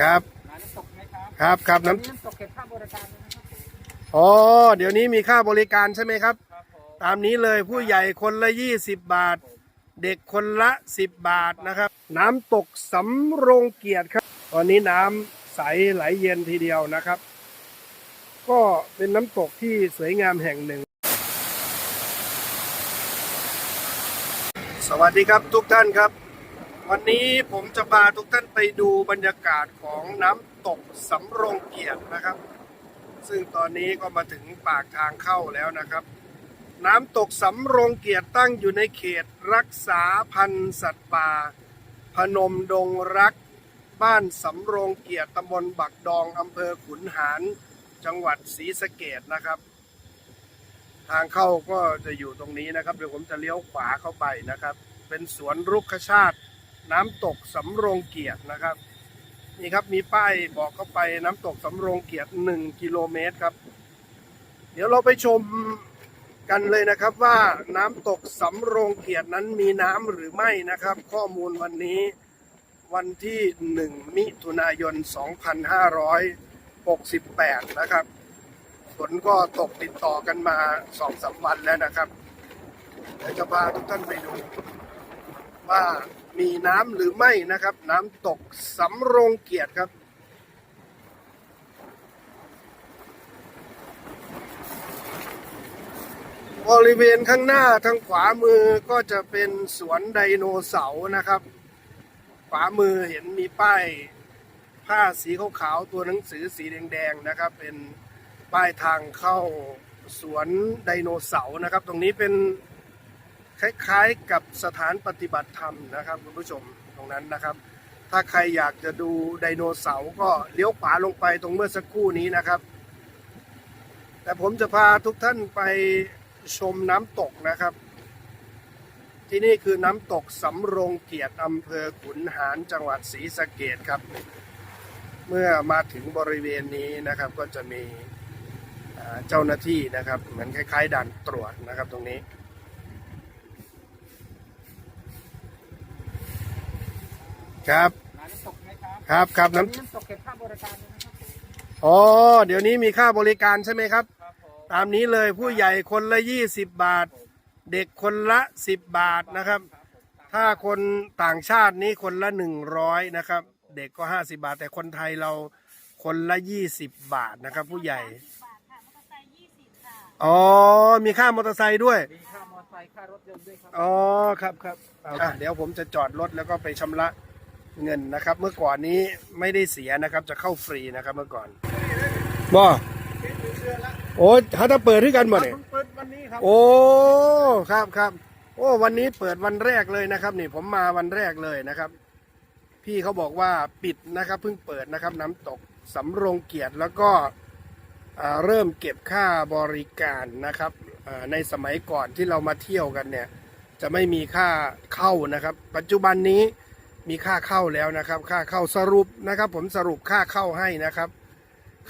ครับร้านน้ำตกไหมครับครับครับน้ำน้ำน้ำตกเก็บค่าบริการเลยนะครับอ๋อเดี๋ยวนี้มีค่าบริการใช่ไหมครับ ครับผมตามนี้เลยผู้ใหญ่คนละ 20 บาท เด็กคนละ 10 บาทนะครับ น้ำตกสำโรงเกียรติครับ ตอนนี้น้ำใสไหลเย็นทีเดียวนะครับ ก็เป็นน้ำตกที่สวยงามแห่งหนึ่ง สวัสดีครับทุกท่านครับ วันนี้ผมจะพาทุกท่านไปดูบรรยากาศของน้ำตกสำโรงเกียรตินะครับ ซึ่งตอนนี้ก็มาถึงปากทางเข้าแล้วนะครับ น้ำตกสำโรงเกียรติตั้งอยู่ในเขตรักษาพันธุ์สัตว์ป่า พนมดงรัก บ้านสำโรงเกียรติตำบลบักดองอำเภอขุนหาร จังหวัดศรีสะเกดนะครับ ทางเข้าก็จะอยู่ตรงนี้นะครับเดี๋ยวผมจะเลี้ยวขวาเข้าไปนะครับ เป็นสวนรุกขชาติ น้ำตกสำโรงเกียรตินะครับ นี่ครับมีป้ายบอกเข้าไปน้ำตกสำโรงเกียรติหนึ่งกิโลเมตรครับ เดี๋ยวเราไปชมกันเลยนะครับว่าน้ำตกสำโรงเกียรตินั้นมีน้ำหรือไม่นะครับ ข้อมูลวันนี้วันที่ 1 มิถุนายน 2568 นะครับฝนก็ตกติดต่อกันมาสองสามวันแล้วนะครับเดี๋ยวจะพาทุกท่านไปดูว่า มีน้ำหรือไม่นะครับ น้ำตกสำโรงเกียรติครับ บริเวณข้างหน้าทางขวามือก็จะเป็นสวนไดโนเสาร์นะครับ ขวามือเห็นมีป้ายผ้าสีขาวๆตัวหนังสือสีแดงๆนะครับ เป็นป้ายทางเข้าสวนไดโนเสาร์นะครับ ตรงนี้เป็น คล้ายๆกับสถานปฏิบัติธรรมนะครับคุณผู้ชมตรงนั้นนะครับ ถ้าใครอยากจะดูไดโนเสาร์ก็เลี้ยวขวาลงไปตรงเมื่อสักครู่นี้นะครับ แต่ผมจะพาทุกท่านไปชมน้ำตกนะครับ ที่นี่คือน้ำตกสำโรงเกียรติอำเภอขุนหารจังหวัดศรีสะเกดครับ เมื่อมาถึงบริเวณนี้นะครับก็จะมีเจ้าหน้าที่นะครับ เหมือนคล้าย ๆด่านตรวจนะครับตรงนี้ ครับร้านน้ำตกไหมครับ ครับครับน้น้ำน้ำตกเก็บค่าบริการเลยนะครับำอ๋อเดี๋ยวนี้มีค่าบริการใช่ไหมครับ ครับผมตามนี้เลยผู้ใหญ่คนละ 20 บาท เด็กคนละ 10 บาทนะครับ ถ้าคนต่างชาตินี้คนละ 100 นะครับ เด็กก็ 50 บาท แต่คนไทยเราคนละ 20 บาทนะครับ ผู้ใหญ่ บาทค่ะมอเตอร์ไซค์ยี่สิบค่ะ อ๋อ มีค่ามอเตอร์ไซค์ด้วย มีค่ามอเตอร์ไซค์ค่ารถยนต์ด้วยครับ อ๋อ ครับครับอะเดี๋ยวผมจะจอดรถแล้วก็ไปชำระ เงินนะครับ เมื่อก่อนนี้ไม่ได้เสียนะครับ จะเข้าฟรีนะครับเมื่อก่อนบ่โอ้ถ้าจะเปิดที่กันบ่เนี่ยเพิ่งเปิดวันนี้ครับโอ้ครับครับโอ้วันนี้เปิดวันแรกเลยนะครับ นี่ผมมาวันแรกเลยนะครับ พี่เขาบอกว่าปิดนะครับเพิ่งเปิดนะครับ น้ำตกสำโรงเกียรติแล้วก็อ่าเริ่มเก็บค่าบริการนะครับอ่าในสมัยก่อนที่เรามาเที่ยวกันเนี่ย จะไม่มีค่าเข้านะครับ ปัจจุบันนี้ มีค่าเข้าแล้วนะครับ ค่าเข้าสรุปนะครับ ผมสรุปค่าเข้าให้นะครับ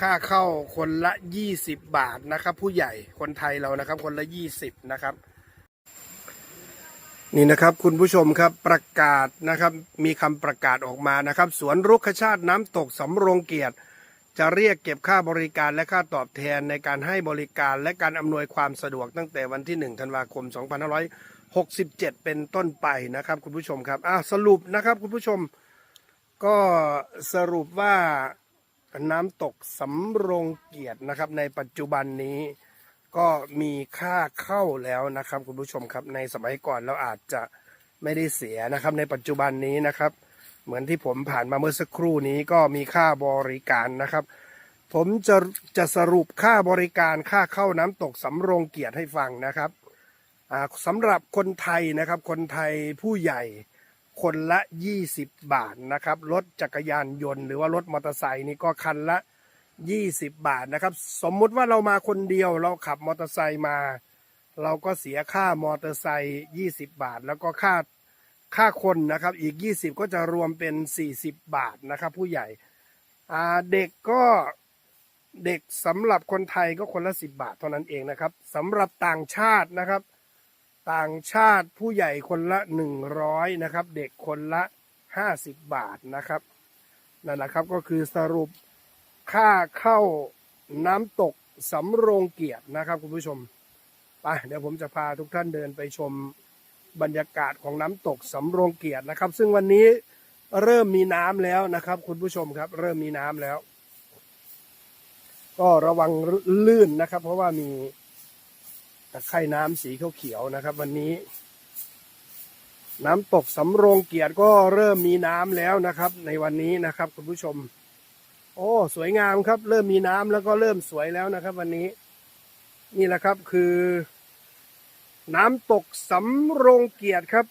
ค่าเข้าคนละ 20 บาทนะครับ ผู้ใหญ่คนไทยเรานะครับ คนละ 20 นะครับ นี่นะครับคุณผู้ชมครับประกาศนะครับ มีคำประกาศออกมานะครับ สวนรุกขชาติน้ำตกสำโรงเกียรติจะเรียกเก็บค่าบริการและค่าตอบแทนในการให้บริการและการอำนวยความสะดวกตั้งแต่วันที่ 1 ธันวาคม 67 เป็นต้นไปนะครับคุณผู้ชมครับอะสรุปนะครับคุณผู้ชมก็สรุปว่าน้ำตกสำโรงเกียรตินะครับ ในปัจจุบันนี้ก็มีค่าเข้าแล้วนะครับ คุณผู้ชมครับในสมัยก่อนเราอาจจะไม่ได้เสียนะครับ ในปัจจุบันนี้นะครับ เหมือนที่ผมผ่านมาเมื่อสักครู่นี้ก็มีค่าบริการนะครับ ผมจะจะสรุปค่าบริการค่าเข้าน้ำตกสำโรงเกียรติให้ฟังนะครับ สำหรับคนไทยนะครับ คนไทยผู้ใหญ่คนละ 20 บาทนะครับ รถจักรยานยนต์ หรือว่ารถมอเตอร์ไซค์นี่ก็คันละ 20 บาทนะครับ สมมุติว่าเรามาคนเดียวเราขับมอเตอร์ไซค์มา เราก็เสียค่ามอเตอร์ไซค์20 บาท แล้วก็ค่าค่าคนนะครับ อีก 20 ก็จะรวมเป็น 40 บาทนะครับ ผู้ใหญ่เด็กก็เด็กสำหรับคนไทยก็คนละ 10 บาทเท่านั้นเองนะครับสำหรับต่างชาตินะครับ ต่างชาติผู้ใหญ่คนละ 100นะครับ เด็กคนละ 50 บาทนะครับนั่นแหละครับก็คือสรุปค่าเข้าน้ำตกสำโรงเกียรตินะครับคุณผู้ชมไปเดี๋ยวผมจะพาทุกท่านเดินไปชมบรรยากาศของน้ำตกสำโรงเกียรตินะครับ ซึ่งวันนี้เริ่มมีน้ำแล้วนะครับ คุณผู้ชมครับ เริ่มมีน้ำแล้ว ก็ระวังลื่นนะครับ เพราะว่ามี ตะไคร่น้ำสีเขียวๆนะครับ วันนี้ น้ำตกสำโรงเกียรติก็เริ่มมีน้ำแล้วนะครับ ในวันนี้นะครับ คุณผู้ชม โอ้สวยงามครับ เริ่มมีน้ำแล้วก็เริ่มสวยแล้วนะครับ วันนี้ นี่แหละครับคือ น้ำตกสำโรงเกียรติครับ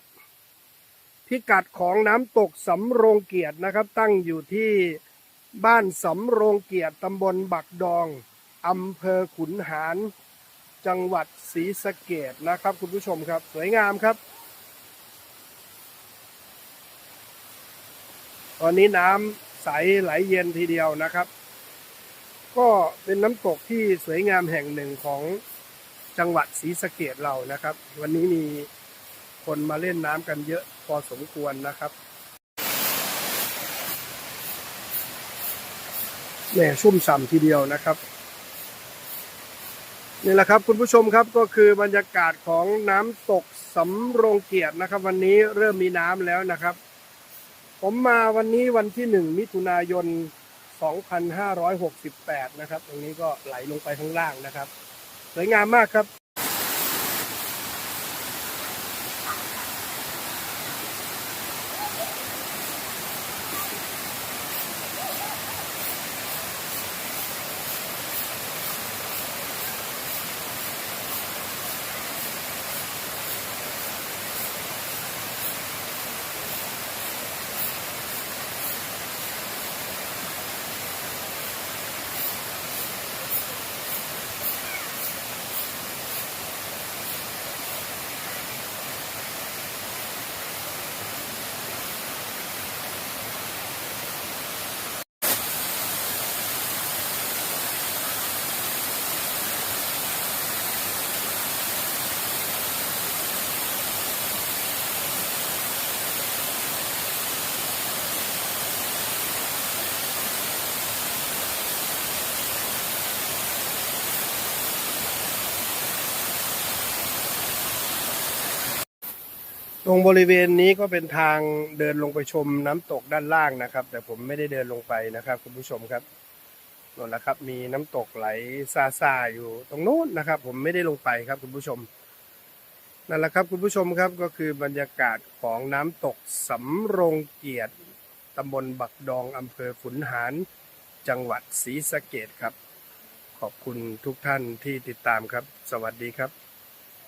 พิกัดของน้ำตกสำโรงเกียรตินะครับ ตั้งอยู่ที่บ้านสำโรงเกียรติตำบลบักดองอำเภอขุนหาร จังหวัดศรีสะเกดนะครับ คุณผู้ชมครับ สวยงามครับ ตอนนี้น้ำใสไหลเย็นทีเดียวนะครับ ก็เป็นน้ำตกที่สวยงามแห่งหนึ่งของจังหวัดศรีสะเกดเรานะครับ วันนี้มีคนมาเล่นน้ำกันเยอะพอสมควรนะครับแหม่ชุ่มฉ่ำทีเดียวนะครับ นี่แหละครับคุณผู้ชมครับก็คือบรรยากาศของน้ำตกสำโรงเกียรตินะครับ วันนี้เริ่มมีน้ำแล้วนะครับ ผมมาวันนี้วันที่หนึ่งมิถุนายน 2568 นะครับ ตรงนี้ก็ไหลลงไปข้างล่างนะครับ สวยงามมากครับ ตรงบริเวณนี้ก็เป็นทางเดินลงไปชมน้ำตกด้านล่างนะครับ แต่ผมไม่ได้เดินลงไปนะครับ คุณผู้ชมครับนั่นแหละครับ มีน้ำตกไหลซาซาอยู่ตรงโน้นนะครับ ผมไม่ได้ลงไปครับ คุณผู้ชมนั่นแหละครับคุณผู้ชมครับก็คือบรรยากาศของน้ำตกสำโรงเกียรติตำบลบักดองอำเภอขุนหารจังหวัดศรีสะเกดครับ ขอบคุณทุกท่านที่ติดตามครับ สวัสดีครับ